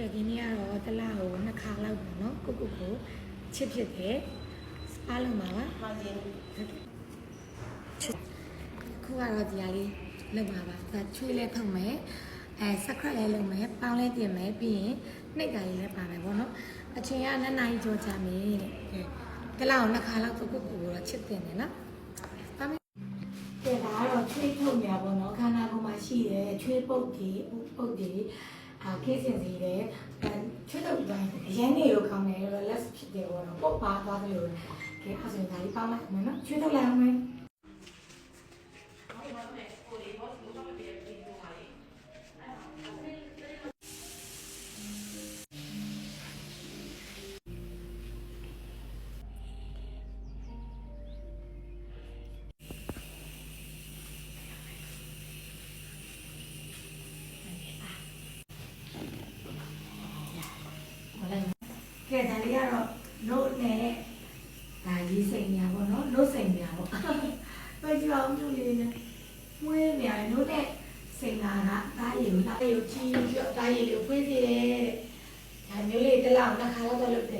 ကဲဒီနေ့ကတော့တစ်လားကိုနှစ်ခါလောက်ပေါ့နော်ကိုကိုကိုချစ်ဖြစ်တယ်စပါလုံးပါပါမှာရင်ခုကတော့ဒီဟာလေးလုပ်ပါပါဒါချွေးလဲထုံမယ်အဲစခရက်လဲလုပ်မယ်ပေါင်းလဲပြင်မယ်ပြီးရင်နှိပ်တာလေးလည်းပါမယ်ပေါ့နော်အချိန်ကနှစ်နာရီကျော်ကြာမယ်တဲ့ကဲတစ်လားကိုနှစ်ခါလောက်ကိုကိုကိုကိုတော့ချစ်တင်တယ်နော်ပါမယ်ကဲဒါကတော့ချွေးထုံညာပေါ့နော်ခန္ဓာကိုယ်မှာရှိတဲ့ချွေးပုတ်ကြီးပုတ်ကြီးအာ ခေးစင်စီတဲ့ချွေးတုပ်ပိုင်းအရင်နေလို့ခေါင်းနေတော့ less ဖြစ်တယ်ပေါ့နော်ပုတ်ပါသွားတယ်လို့ကဲအဲ့ဆိုရင်ဒါလေးပေါင်းလိုက်မယ်နော်ချွေးထုတ်လိုက်အောင်မယ် ကဲဒါလေးကတော့နို့နဲ့ဒါရေးစိန်ညာပေါ့နော်နို့စိန်ညာပေါ့ပဲကြည့်အောင်မျိုးလေးနဲ့မွေးနေရတယ်နို့နဲ့စိန်လာကဒါရည်ကိုဒါရည်ကိုချီးပြီးတော့ဒါရည်ကိုဖွေးစီတယ်ဒါမျိုးလေးတစ်လောက်နှစ်ခါတော့လုပ်တယ်